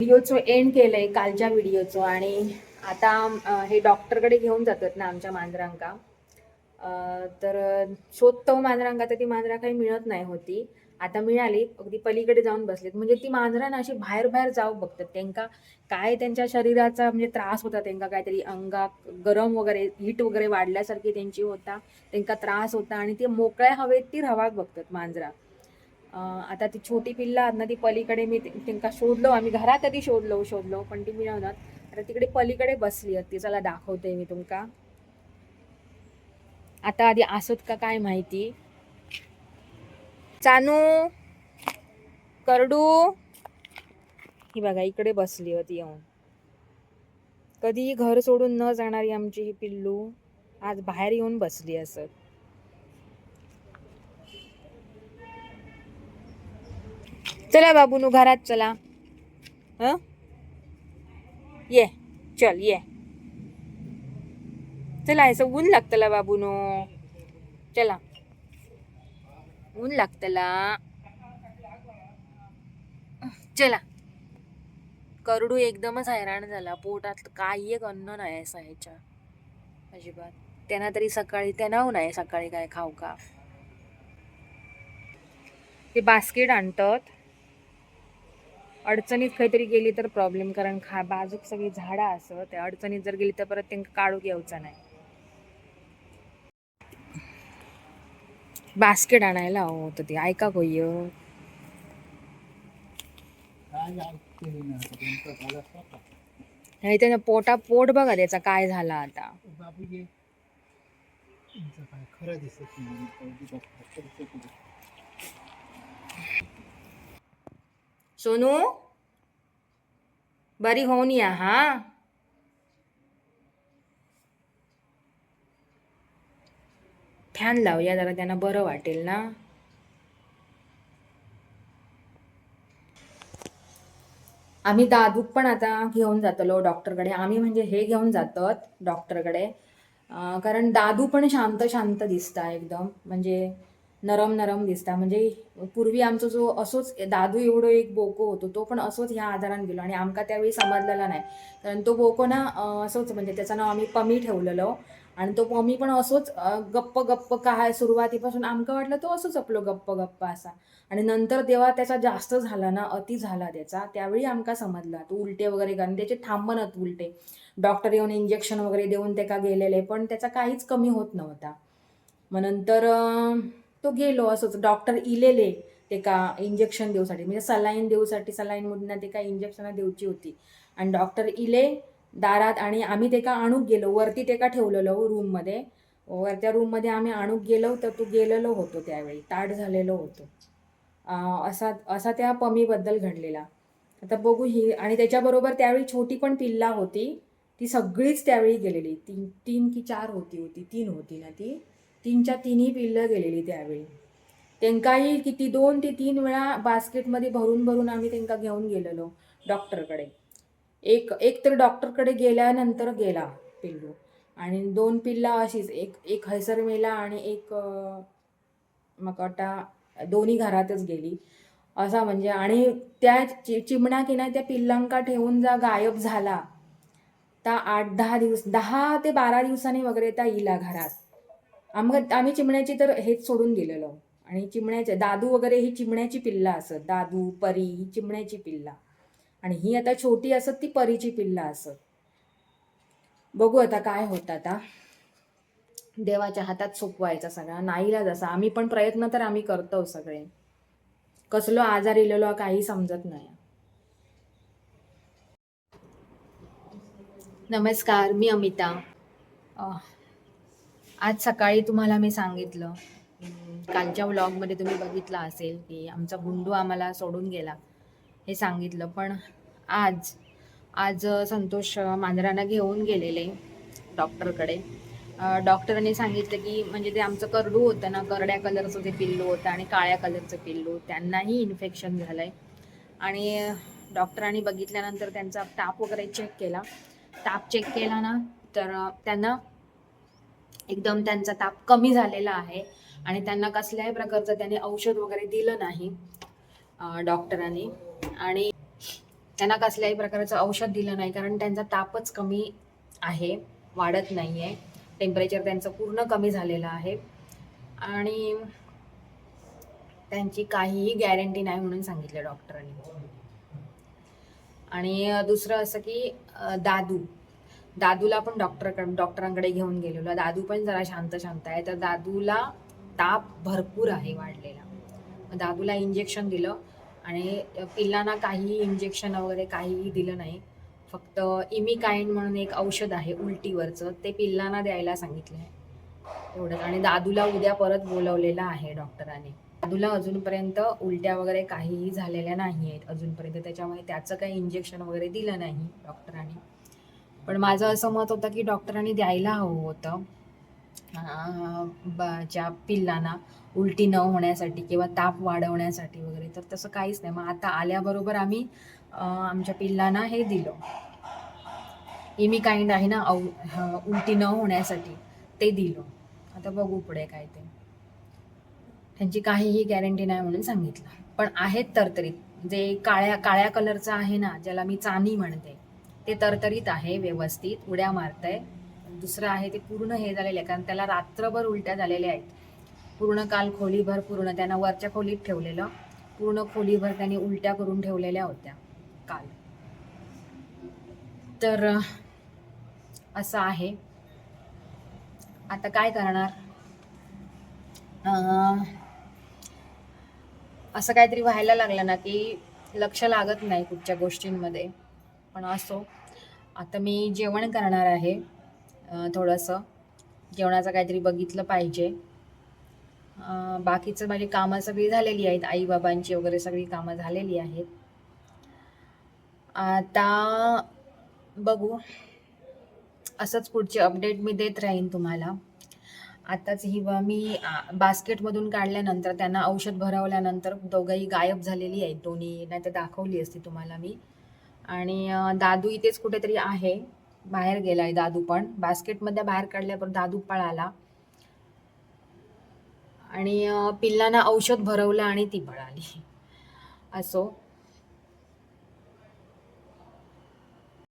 व्हिडिओचं end केलंय कालच्या व्हिडिओचं आणि आता हे डॉक्टरकडे घेऊन जातात ना आमच्या मांजरांका. तर शोधतो मांजरांका तर ती मांजरा काही मिळत नाही होती. आता मिळाली अगदी पलीकडे जाऊन बसलीत. म्हणजे ती मांजरांना अशी बाहेर बाहेर जाऊ बघतात. त्यांका काय त्यांच्या शरीराचा म्हणजे त्रास होता त्यांका काहीतरी अंगात गरम वगैरे हीट वगैरे वाढल्यासारखी त्यांची होता त्यांका त्रास होता आणि ते मोकळ्या हवेत ती रवाक बघतात मांजरा. आता ती छोटी पिल्ला आहेत ना ती पलीकडे मी तिंका शोधलो आम्ही घरात आधी शोधलो शोधलो पण ती मिळवणार. आता तिकडे पलीकडे बसली आहेत ती. चला दाखवते मी तुमका. आता आधी असत का काय माहिती? चानू करडू. ही बघा इकडे बसली होती येऊन. कधीही घर सोडून न जाणारी आमची ही पिल्लू आज बाहेर येऊन बसली असत. चला बाबूनू घरात चला. हं? ये चल ये. चला असं ऊन लागतला बाबूनो. चला. ऊन लागतला. चला. करडू एकदमच हैराण झाला. पोटात काही एक अन्न नाही असं ह्याच्या अजिबात. त्यांना तरी सकाळी त्यांना हो नाही सकाळी काय खाऊ का. ते बास्केट आणतात. अडचणीत काहीतरी गेली तर प्रॉब्लेम कारण खा बाजूक सगळी झाडं असं त्या अडचणीत जर गेली तर परत त्यांना काढू घ्यायचा नाही. बास्केट आणायला हवं होतं ते. ऐका कोय नाही त्यानं पोटा पोट बघा त्याचा काय झाला आता. खरं दिसत नाही कधी बघता तरी ते कुठे. सोनू? बरी होऊन या हा. फॅन लावूया जरा त्यांना बरं वाटेल ना. आम्ही दादूक पण आता घेऊन जातलो डॉक्टरकडे. आम्ही म्हणजे हे घेऊन जातात डॉक्टरकडे. कारण दादू पण शांत शांत दिसता एकदम. म्हणजे नरम नरम दिसता. म्हणजे पूर्वी आमचो जो असोच दादू एवढो एक बोको होतो तो पण असोच ह्या आजारान गेलो आणि आमका त्यावेळी समजलेला नाही. कारण तो बोको ना असोच म्हणजे त्याचं नाव आम्ही पमी ठेवलेलो. आणि तो पमी पण असोच गप्प गप्प काय सुरुवातीपासून आमका वाटलं तो असोच आपलो गप्प गप्प असा. आणि नंतर तेव्हा त्याचा जास्त झाला ना अति झाला त्याचा त्यावेळी आमका समजला. तो उलटे वगैरे कारण त्याचे थांबनत उलटे. डॉक्टर येऊन इंजेक्शन वगैरे देऊन ते का गेलेले पण त्याचा काहीच कमी होत नव्हता. मग नंतर तो गेलो असंच. डॉक्टर इलेले ते का इंजेक्शन देऊसाठी. म्हणजे सलाईन देऊसाठी सलाईन मधून ते का इंजेक्शन देऊची होती. आणि डॉक्टर इले दारात आणि आम्ही ते का आणूक गेलो. वरती ते का ठेवलेलो रूममध्ये. वरच्या रूममध्ये आम्ही आणूक गेलो तर तो गेलेलो होतो त्यावेळी. ताट झालेलो होतो. असा असा त्या पमीबद्दल घडलेला. आता बघू ही आणि त्याच्याबरोबर त्यावेळी छोटी पण पिल्ला होती. ती सगळीच त्यावेळी गेलेली. तीन तीन की चार होती होती. तीन होती ना ती. तीनच्या तिन्ही पिल्लं गेलेली त्यावेळी. त्यांकाही किती दोन ते तीन वेळा बास्केटमध्ये भरून भरून आम्ही त्यांका घेऊन गेलेलो डॉक्टरकडे. एक एक तर डॉक्टरकडे गेल्यानंतर गेला पिल्लू. आणि दोन पिल्ला अशीच एक एक हैसर मेला आणि एक मकाटा मग आता दोन्ही घरातच गेली. असा म्हणजे आणि त्या चि चिमणा की नाही त्या पिल्लांका ठेवून जा गायब झाला त्या आठ दहा दिवस दहा ते बारा दिवसांनी वगैरे त्या इला घरात. आम आम्ही चिमण्याची तर हेच सोडून दिलेलो. आणि चिमण्याचे दादू वगैरे ही चिमण्याची पिल्ला असत. दादू परी ही चिमण्याची पिल्ला. आणि ही आता छोटी असत ती परीची पिल्ला असत. बघू आता काय होत आता. देवाच्या हातात सोपवायचा सगळा नाईला जसा आम्ही पण प्रयत्न तर आम्ही करतो सगळे. कसलो आजार इलेलो काही समजत नाही. नमस्कार मी अमिता. आज सकाळी तुम्हाला मी सांगितलं. कालच्या व्लॉगमध्ये तुम्ही बघितलं असेल की आमचा गुंडू आम्हाला सोडून गेला. हे सांगितलं. पण आज आज संतोष मांजरांना घेऊन गेलेले डॉक्टरकडे. डॉक्टरांनी सांगितलं की म्हणजे ते आमचं करडू होतं ना करड्या कलरचं ते पिल्लू होतं आणि काळ्या कलरचं पिल्लू. त्यांनाही इन्फेक्शन झालं आहे आणि डॉक्टरांनी बघितल्यानंतर त्यांचा ताप वगैरे चेक केला. ताप चेक केला ना तर त्यांना एकदम त्यांचा ताप कमी झालेला आहे आणि त्यांना कसल्याही प्रकारचं त्यांनी औषध वगैरे दिलं नाही डॉक्टरांनी. आणि त्यांना कसल्याही प्रकारचं औषध दिलं नाही कारण त्यांचा तापच कमी आहे वाढत नाही आहे टेम्परेचर त्यांचं पूर्ण कमी झालेलं आहे. आणि त्यांची काहीही गॅरंटी नाही म्हणून सांगितलं डॉक्टरांनी. आणि दुसरं असं की दादू. दादूला पण डॉक्टर डॉक्टरांकडे घेऊन गेलेलो. दादू पण जरा शांत शांत आहे. तर दादूला ताप भरपूर आहे वाढलेला. दादूला इंजेक्शन दिलं आणि पिल्लांना काहीही इंजेक्शन वगैरे काहीही दिलं नाही. फक्त इमिकाइंड म्हणून एक औषध आहे उलटीवरचं. ते पिल्लांना द्यायला सांगितलं आहे एवढंच. आणि दादूला उद्या परत बोलवलेलं आहे डॉक्टरांनी दादूला अजूनपर्यंत उलट्या वगैरे काहीही झालेल्या नाही आहेत अजूनपर्यंत त्याच्यामुळे त्याचं काही इंजेक्शन वगैरे दिलं नाही डॉक्टरांनी पण माझं असं मत होतं की डॉक्टरांनी द्यायला हवं होतं. ज्या पिल्लांना उलटी न होण्यासाठी किंवा ताप वाढवण्यासाठी वगैरे तर तसं काहीच नाही. मग आता आल्याबरोबर आम्ही आमच्या पिल्लांना हे दिलं. इमी काइंड आहे ना औ उलटी न होण्यासाठी ते दिलं. आता बघू पुढे काय ते. त्यांची काहीही गॅरंटी नाही म्हणून सांगितलं. पण आहेत तरतरीत जे काळ्या काळ्या कलरचं आहे ना ज्याला मी चानी म्हणते ते तरतरीत आहे व्यवस्थित उड्या मारतंय. दुसरं आहे ते पूर्ण हे झालेलं आहे कारण त्याला रात्रभर उलट्या झालेल्या आहेत. पूर्ण काल खोलीभर पूर्ण त्यांना वरच्या खोलीत ठेवलेलं पूर्ण खोलीभर त्यांनी उलट्या करून ठेवलेल्या होत्या काल. तर असं आहे. आता काय करणार? असं काहीतरी व्हायला लागलं ना की लक्ष लागत नाही कुठच्या गोष्टींमध्ये. पण असो. आता मी जेवण करणार आहे. थोडंसं. जेवणाचं काहीतरी बघितलं पाहिजे. बाकीचं माझी कामं सगळी झालेली आहेत. आई बाबांची वगैरे सगळी कामं झालेली आहेत. आता बघू. असंच पुढचे अपडेट मी देत राहीन तुम्हाला. आताच ही मी बास्केटमधून काढल्यानंतर त्यांना औषध भरवल्यानंतर दोघंही गायब झालेली आहेत दोन्ही. नाही तर दाखवली असती तुम्हाला मी. आणि दादू इथेच कुठेतरी आहे. बाहेर गेला आहे दादू पण. बास्केटमध्ये बाहेर काढल्यावर दादू पळाला. आणि पिल्लांना औषध भरवलं आणि ती पळाली. असो.